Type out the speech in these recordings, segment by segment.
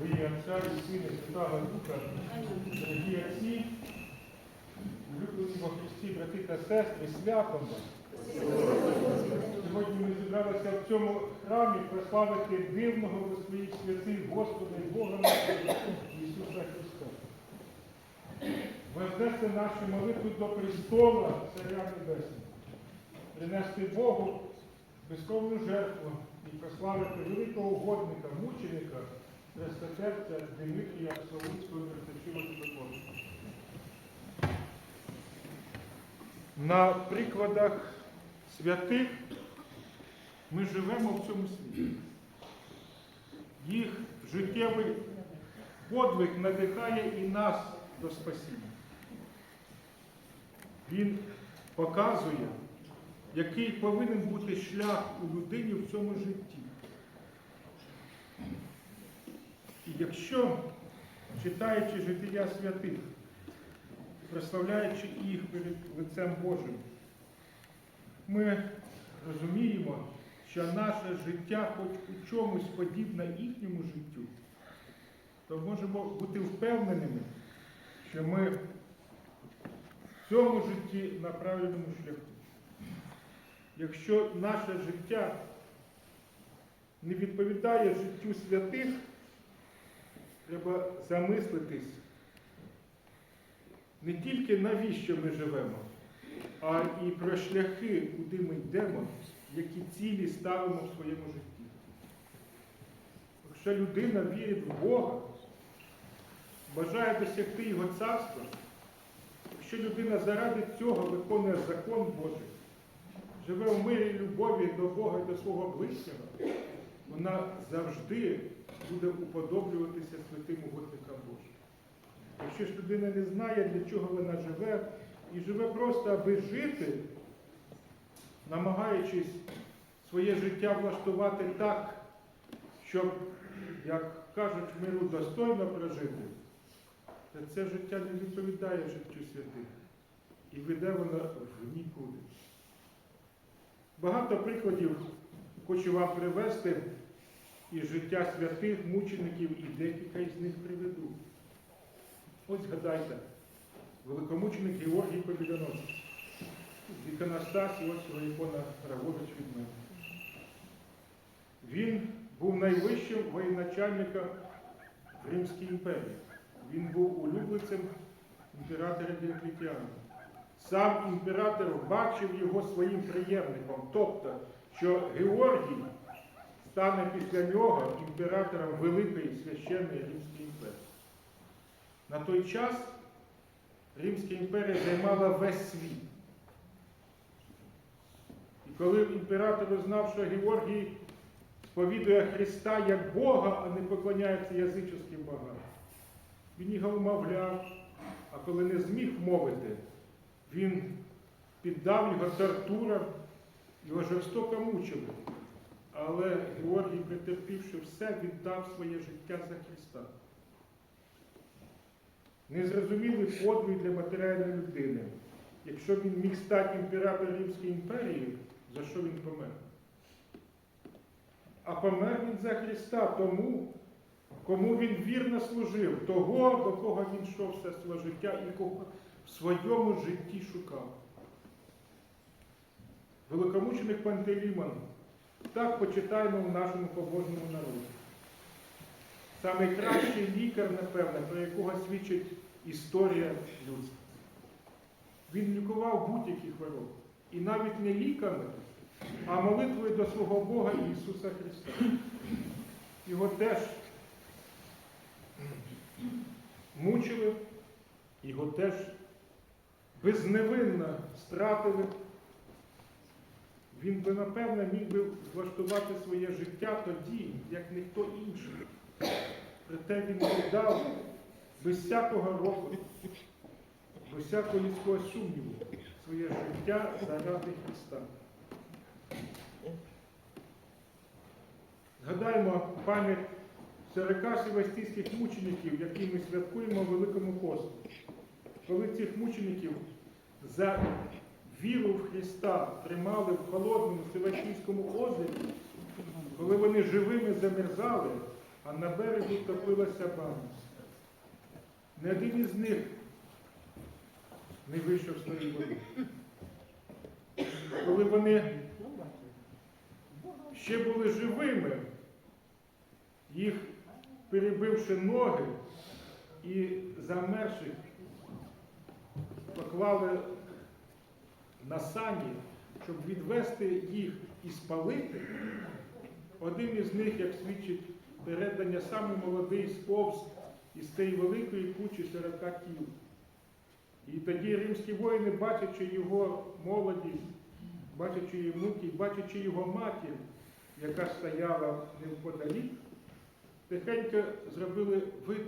В ім'я Отця і Сина і Святого Духа, дорогі отці, улюблені во Христі, брати та сестри, святом. Сьогодні ми зібралися в цьому храмі прославити дивного во своїх святих Господа і Бога нашого Ісуса Христа. Вознести наші молитви до престола Царя Небесного, принести Богу безкровну жертву і прославити великого угодника, мученика, Хрестотерця Дмитрія Солуцького Мертвечого Святого. На прикладах святих ми живемо в цьому світі. Їх життєвий подвиг надихає і нас до спасіння. Він показує, який повинен бути шлях у людині в цьому житті. І якщо, читаючи життя святих, прославляючи їх перед лицем Божим, ми розуміємо, що наше життя хоч у чомусь подібне їхньому життю, то можемо бути впевненими, що ми в цьому житті на правильному шляху. Якщо наше життя не відповідає життю святих, треба замислитись не тільки навіщо ми живемо, а і про шляхи, куди ми йдемо, які цілі ставимо в своєму житті. Якщо людина вірить в Бога, бажає досягти Його царства, якщо людина заради цього виконує закон Божий, живе в мирі любові до Бога і до свого ближнього, вона завжди буде уподоблюватися святим угодникам Божим. Якщо ж людина не знає, для чого вона живе, і живе просто, аби жити, намагаючись своє життя влаштувати так, щоб, як кажуть, миру достойно прожити, то це життя не відповідає життю святих. І веде воно в нікуди. Багато прикладів хочу вам привести із життя святих мучеників і декілька із них приведу. Ось згадайте, великомученик Георгій Побідоносець. Іконостас, його ікона праворуч від мене. Він був найвищим воєначальником в Римській імперії. Він був улюбленцем імператора Діоклетіана. Сам імператор бачив його своїм приємником, тобто, що Георгій стане після нього імператором Великої священної Римської імперії. На той час Римська імперія займала весь світ. І коли імператор узнав, що Георгій сповідує Христа як Бога, а не поклоняється язичівським богам, він його вмовляв, а коли не зміг мовити, він піддав його тортурам, його жорстоко мучили. Але Георгій, претерпівши все, віддав своє життя за Христа. Незрозумілий подвиг для матеріальної людини. Якщо він міг стати імператором Римської імперії, за що він помер? А помер він за Христа тому, кому він вірно служив, того, до кого він йшов все своє життя і кого в своєму житті шукав. Великомученик Пантелеймон так почитаємо в нашому побожному народі. Саме кращий лікар, напевне, про якого свідчить історія людства. Він лікував будь-які хвороби. І навіть не ліками, а молитвою до свого Бога Ісуса Христа. Його теж мучили, його теж безневинно стратили. Він би, напевне, міг би влаштувати своє життя тоді, як ніхто інший. Проте він віддав без всякого року, без всякого людського сумніву своє життя заради Христа. Згадаємо пам'ять 40 севастійських мучеників, які ми святкуємо в Великому посту. Коли цих мучеників за віру в Христа тримали в холодному Севастійському озері, коли вони живими замерзали, а на березі топилася баня. Не один із них не вийшов з тої води. Коли вони ще були живими, їх перебивши ноги і замерших, поклали на сані, щоб відвести їх і спалити. Один із них, як свідчить передання, саме молодий сповз із тієї великої кучі 40 тіл. І тоді римські воїни, бачачи його молодість, бачачи її муки, бачачи його матір, яка стояла неподалік, тихенько зробили вид,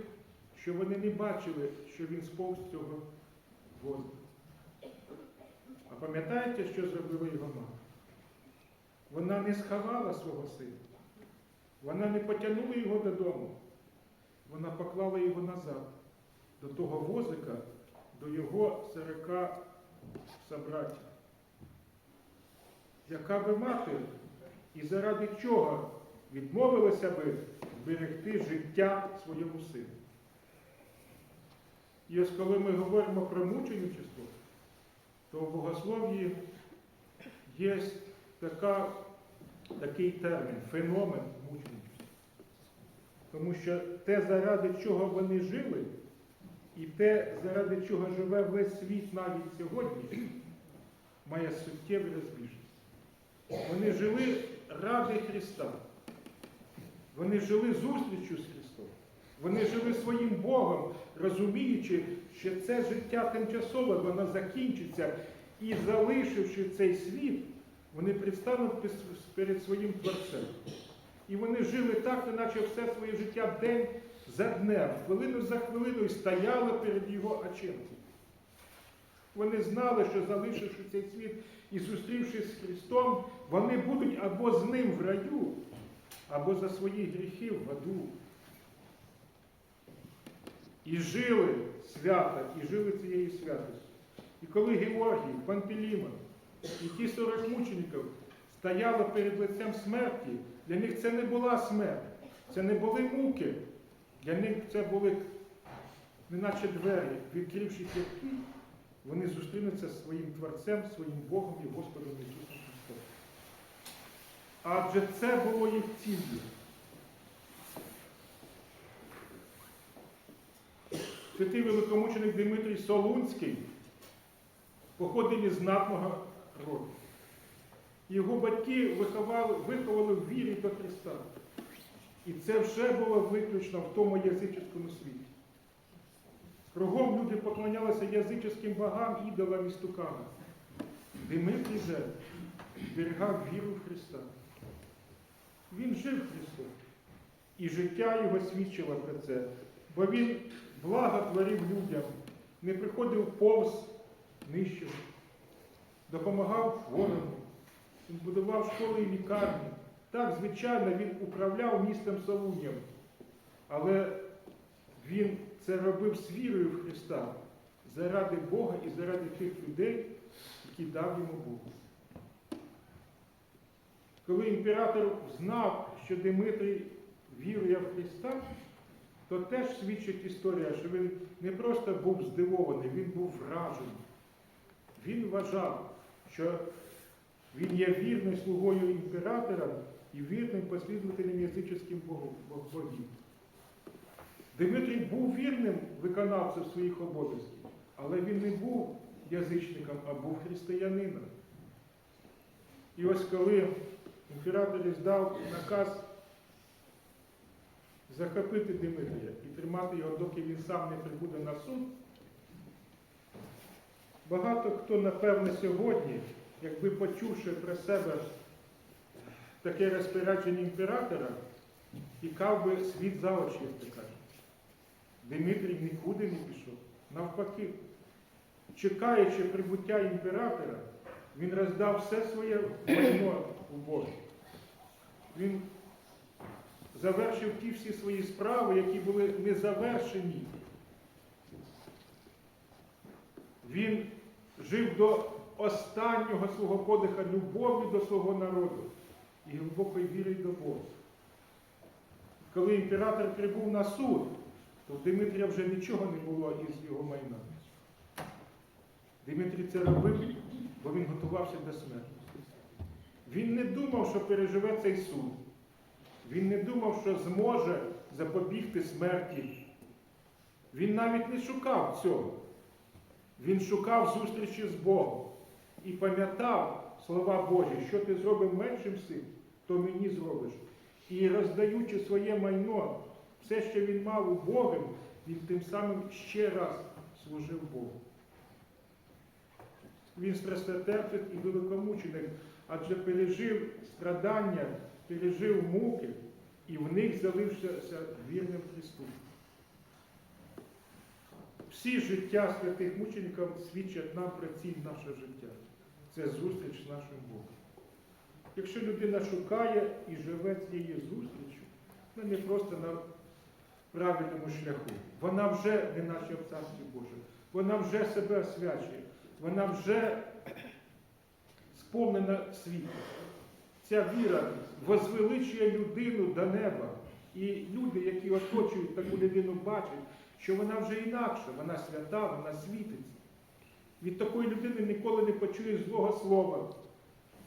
що вони не бачили, що він сповз цього воза. Пам'ятаєте, що зробила його мати? Вона не сховала свого сина. Вона не потягнула його додому. Вона поклала його назад, до того возика, до його сорока собратів. Яка би мати і заради чого відмовилася би берегти життя своєму сину? І ось коли ми говоримо про мученичество, то в богослов'ї є така, такий термін феномен мучеництва. Тому що те, заради чого вони жили, і те, заради чого живе весь світ навіть сьогодні, має суттєві розбіжності. Вони жили ради Христа. Вони жили зустрічю з Христом. Вони жили своїм Богом, розуміючи, що це життя тимчасове, воно закінчиться. І залишивши цей світ, вони предстануть перед своїм Творцем. І вони жили так, неначе все своє життя день за днем, хвилину за хвилиною стояли перед його очима. Вони знали, що залишивши цей світ і зустрівшись з Христом, вони будуть або з ним в раю, або за свої гріхи в аду. І жили свято, і жили цією святостю. І коли Георгій, Пантелімон і ті 40 мучеників стояли перед лицем смерті, для них це не була смерть, це не були муки. Для них це були, неначе двері, відкривши які, вони зустрінуться зі своїм Творцем, своїм Богом і Господом Ісусом Христом. Адже це було їх ціллю. Святий великомученик Дмитрій Солунський походив із знатного роду. Його батьки виховали, виховали в вірі до Христа. І це вже було виключно в тому язичському світі. Кругом люди поклонялися язичським богам, ідолам і стукам. Дмитрій же зберігав віру в Христа. Він жив Христом. І життя його свідчило про це, бо він благо творив людям, не приходив повз нижчого, допомагав хворому, він будував школи і лікарні. Так, звичайно, він управляв містом Солуням, але він це робив з вірою в Христа заради Бога і заради тих людей, які дав йому Бог. Коли імператор знав, що Димитрій вірує в Христа, то теж свідчить історія, що він не просто був здивований, він був вражений. Він вважав, що він є вірним слугою імператора і вірним послідователем язичським богів. Дмитрій був вірним виконавцем своїх обов'язків, але він не був язичником, а був християнином. І ось коли імператор здав наказ захопити Дмитрія і тримати його, доки він сам не прибуде на суд, багато хто, напевне, сьогодні, якби почувши про себе таке розпорядження імператора, тікав би світ за очі, як ти кажуть. Дмитрій нікуди не пішов. Навпаки, чекаючи прибуття імператора, він роздав все своє майно у Бога. Він завершив ті всі свої справи, які були не завершені. Він жив до останнього свого подиха любові до свого народу і глибокої віри до Бога. коли імператор прибув на суд, то в Димитрія вже нічого не було із його майна. Димитрій це робив, бо він готувався до смерті. Він не думав, що переживе цей суд. Він не думав, що зможе запобігти смерті. Він навіть не шукав цього. Він шукав зустрічі з Богом і пам'ятав слова Божі, що ти зробив меншим син, то мені зробиш. І роздаючи своє майно, все, що він мав у Богом, він тим самим ще раз служив Богу. Він страстотерпець і великомученик, адже пережив страдання, пережив муки і в них залишився вірним Христу. Всі життя святих мучеників свідчать нам про ціль нашого життя. Це зустріч з нашим Богом. Якщо людина шукає і живе цією зустрічю, вона не просто на правильному шляху. Вона вже не наче в Царстві Божому. Вона вже себе освячує. Вона вже сповнена світла. Ця віра возвеличує людину до неба. І люди, які оточують таку людину, бачать, що вона вже інакша, вона свята, вона світиться. Від такої людини ніколи не почує злого слова.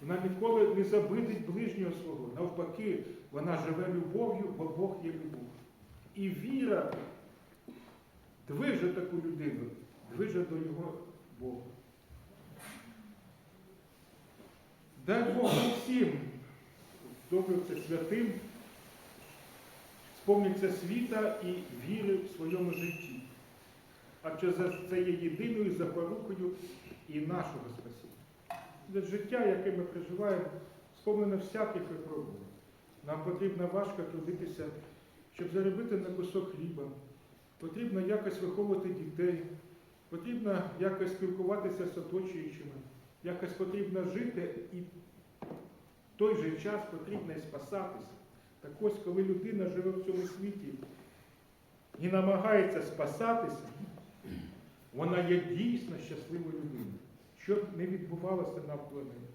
Вона ніколи не забидить ближнього свого. Навпаки, вона живе любов'ю, бо Бог є любов. І віра движе таку людину, движе до його Бога. Дай Бог всім, добрився святим, сповниться світа і віри в своєму житті. Адже це є єдиною запорукою і нашого спасіння. Життя, яке ми проживаємо, сповнено всяких випробувань. Нам потрібно важко трудитися, щоб заробити на кусок хліба. Потрібно якось виховувати дітей, потрібно якось спілкуватися з оточуючими, якось потрібно жити і той же час потрібно спасатися. Так ось, коли людина живе в цьому світі і намагається спасатися, вона є дійсно щасливою людиною, що б не відбувалося навколо неї.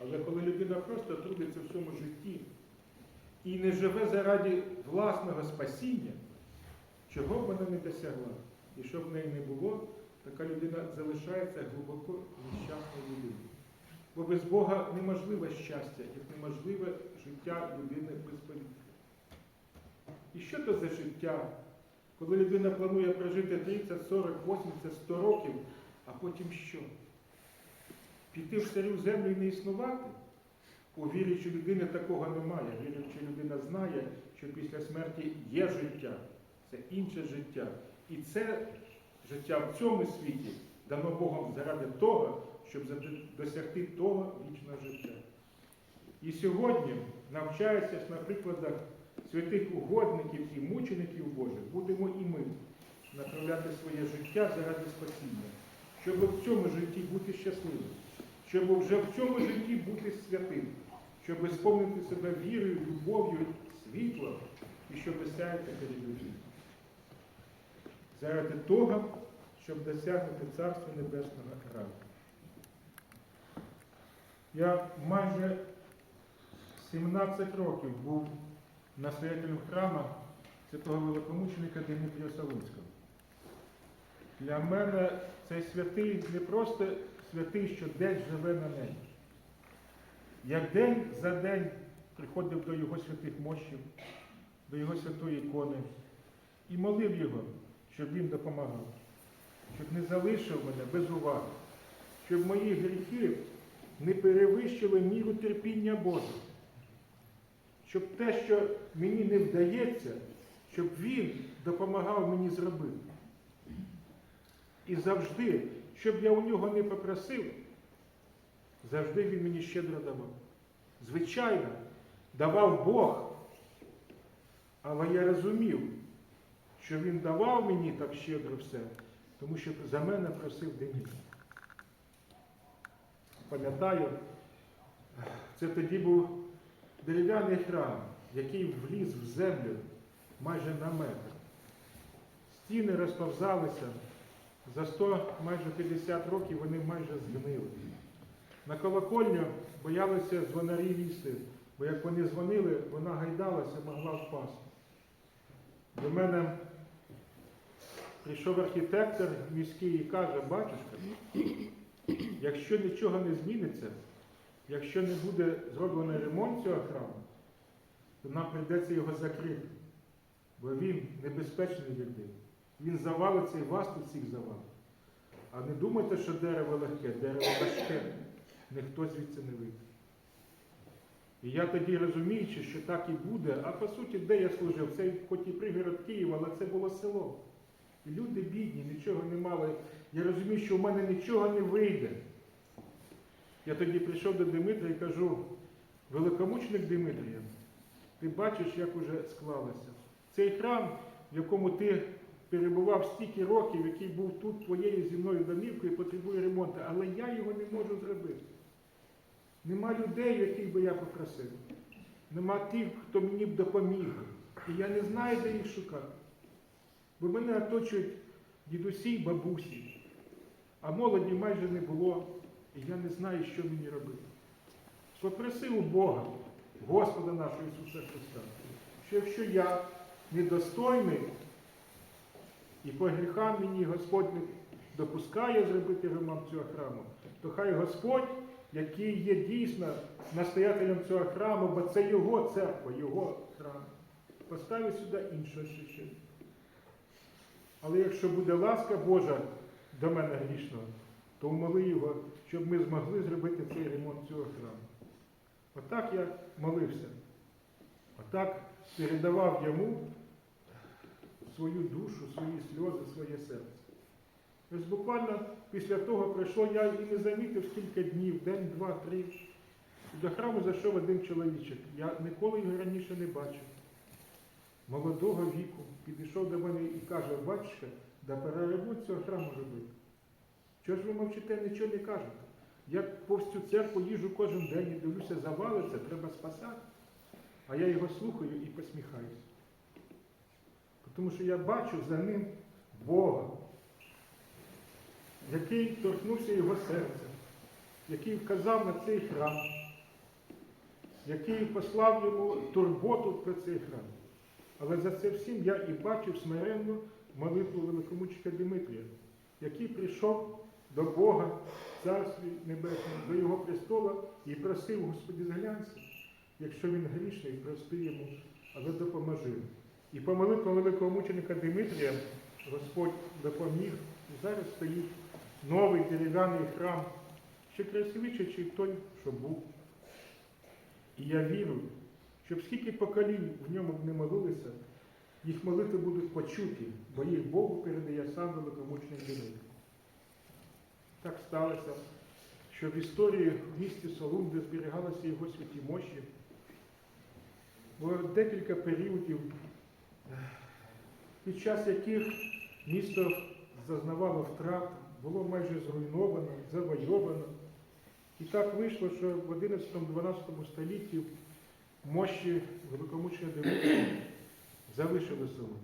Але коли людина просто трудиться в цьому житті і не живе заради власного спасіння, чого б вона не досягла, і що б в неї не було, така людина залишається глибоко нещасною людиною. Бо без Бога неможливе щастя, як неможливе життя людини без повітря. І що то за життя, коли людина планує прожити 30, 40, 80, 100 років, а потім що? Піти в стару землю і не існувати? У віруючої людини такого немає. Віруюча людина знає, що після смерті є життя, це інше життя. І це життя в цьому світі дано Богом заради того, щоб досягти того вічного життя. І сьогодні, навчаючись на прикладах святих угодників і мучеників Божих, будемо і ми направляти своє життя заради спасіння, щоб в цьому житті бути щасливим, щоб вже в цьому житті бути святим, щоб сповнити себе вірою, любов'ю, світлом і щоб сяяти перед людьми. Заради того, щоб досягнути Царства Небесного раю. Я майже 17 років був настоятелем храма святого великомученика Дмитрія Савуцького. Для мене цей святий не просто святий, що десь живе на небі. Я день за день приходив до його святих мощів, до його святої ікони і молив його, щоб він допомагав, щоб не залишив мене без уваги, щоб мої гріхи не перевищили міру терпіння Божого. Щоб те, що мені не вдається, щоб він допомагав мені зробити. І завжди, щоб я у нього не попросив, завжди він мені щедро давав. Звичайно, давав Бог, але я розумів, що він давав мені так щедро все, тому що за мене просив Денис. Пам'ятаю, це тоді був дерев'яний храм, який вліз в землю майже на метр. Стіни розповзалися, за 100, майже 50 років вони майже згнили. На колокольню боялися звонарі ліси, Бо як вони дзвонили, вона гайдалася, могла впасти. До мене прийшов архітектор міський і каже, батюшка, якщо нічого не зміниться, якщо не буде зроблений ремонт цього храму, то нам прийдеться його закрити. Бо він небезпечний для людей. Він завалиться і вас тут всіх завалить. А не думайте, що дерево легке, дерево важке. Ніхто звідси не вийде. І я тоді розуміючи, що так і буде, а по суті, де я служив? Це хоч і пригород Києва, але це було село. І люди бідні, нічого не мали. Я розумів, що в мене нічого не вийде. Я тоді прийшов до Димитра і кажу, великомучник Димитрія, ти бачиш, як уже склалося. Цей храм, в якому ти перебував стільки років, який був тут твоєю зі мною домівкою, потребує ремонту, але я його не можу зробити. Нема людей, яких би я попросив. Нема тих, хто мені б допоміг. І я не знаю, де їх шукати. Бо мене оточують дідусі й бабусі, а молоді майже не було, і я не знаю, що мені робити. Попросив у Бога, Господа нашого Ісуса Христа, що якщо я недостойний, і по гріхам мені Господь не допускає зробити ремонт цього храму, то хай Господь, який є дійсно настоятелем цього храму, бо це його церква, його храм, поставить сюди іншого священника. Але якщо буде ласка Божа до мене грішного, то умоли його, щоб ми змогли зробити цей ремонт цього храму. Отак я молився. Отак передавав йому свою душу, свої сльози, своє серце. Ось буквально після того пройшло, я і не замітив скільки днів, день, два, три. До храму зайшов один чоловічок. Я ніколи його раніше не бачив. Молодого віку підійшов до мене і каже, батюшка, да пора цього храму робити. Чого ж ви мовчите, нічого не кажете? Я повз цю церкву їжу кожен день і дивлюся, завалиться, треба спасати. А я його слухаю і посміхаюся. Тому що я бачу за ним Бога, який торкнувся його серця, який вказав на цей храм, який послав йому турботу про цей храм. Але за це всім я і бачив смиренну молитву великомучка Димитрія, який прийшов до Бога Царстві Небесного, до Його престола і просив, Господи, зглянься, якщо він грішний, прости йому, але допоможи. І по молитвам великого мученика Димитрія Господь допоміг. І зараз стоїть новий дерев'яний храм, ще красивіший, ніж той, що був. І я вірю, щоб скільки поколінь в ньому б не молилися, їх молитви будуть почуті, бо їх Богу передає сам великомучний Димитрій. Так сталося, що в історії в місті Солун, де зберігалися його святі мощі, було декілька періодів, під час яких місто зазнавало втрат, було майже зруйновано, завойовано. І так вийшло, що в 11-12 столітті мощі великомучення Димитрія залишили село.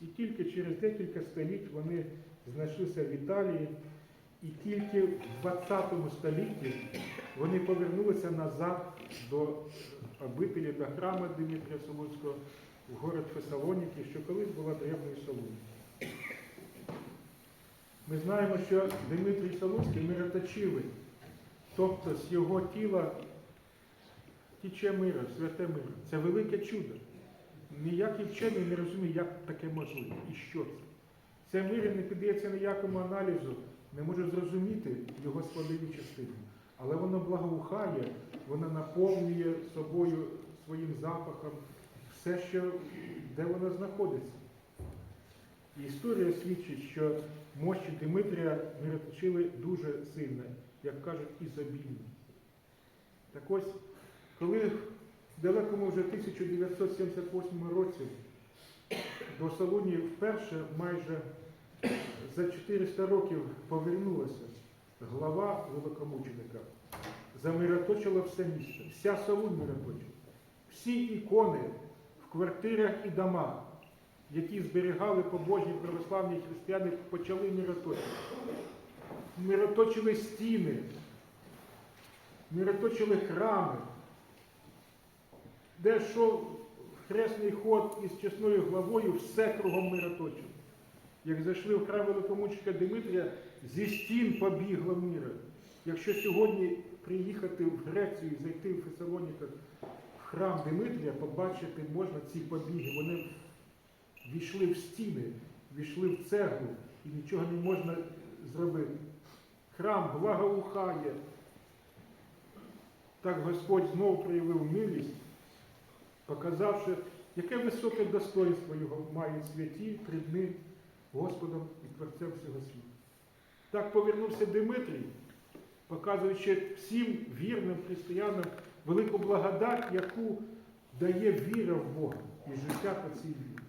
І тільки через декілька століть вони знайшлися в Італії, і тільки в 20 столітті вони повернулися назад до обителі, до храму Дмитрія Солунського в город Фесалоніки, що колись була древньою Солунь. Ми знаємо, що Дмитрій Солунський мироточивий, тобто з його тіла тіче миро, святе миро. Це велике чудо. Ніякий вчений не розуміє, як таке можливо і що це. Це миро не піддається ніякому аналізу, не може зрозуміти його складові частини. Але воно благоухає, воно наповнює собою своїм запахом все, що, де воно знаходиться. І історія свідчить, що мощі Димитрія мироточили дуже сильно, як кажуть, ізобільно. Так ось, коли в далекому вже 1978 році до Солуні вперше майже за 400 років повернулася глава великомученика, замироточила все місто, вся Солунь мироточила. Всі ікони в квартирах і домах, які зберігали побожні православні християни, почали мироточити. Мироточили стіни, мироточили храми. де йшов хресний ход із чесною главою, все кругом мироточило. Як зайшли в храм великомученика Димитрія, зі стін побігло мира. Якщо сьогодні приїхати в Грецію, і зайти в Фесалоніках, в храм Димитрія, побачити можна ці побіги. Вони війшли в стіни, війшли в цеглу і нічого не можна зробити. Храм благоухає. Так Господь знову проявив милість, показавши, яке високе достоинство його мають святі перед ним, Господом і Творцем всього світу. Так повернувся Димитрій, показуючи всім вірним християнам велику благодать, яку дає віра в Бога і життя по цій вірі.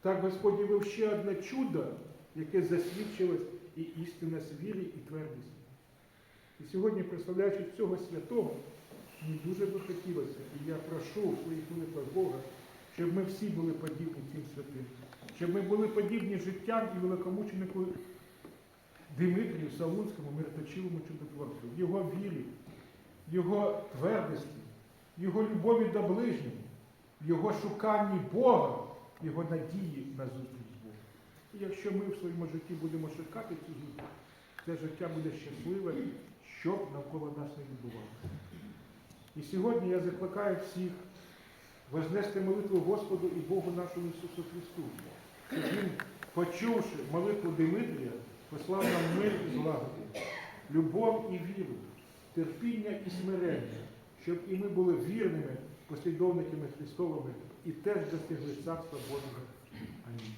Так Господь явив ще одне чудо, яке засвідчилось і істинність вірі, і твердість. І сьогодні, представляючи цього святого, мені дуже би хотілося, і я прошу своїх молитвах Бога, щоб ми всі були подібні цим святим, щоб ми були подібні життям і великомученику Димитрію Саунському, мироточивому чудотворцю, його вірі, його твердості, його любові до ближнього, його шуканні Бога, його надії на зустріч з Богом. І якщо ми в своєму житті будемо шукати цю зустріч, це життя буде щасливе, що б навколо нас не відбувалося. І сьогодні я закликаю всіх вознести молитву Господу і Богу нашому Ісусу Христу, щоб Він, почувши молитву Димитрія, послав нам мир і злагоду, любов і віру, терпіння і смирення, щоб і ми були вірними послідовниками Христовими і теж достигли Царства Божого. Амінь.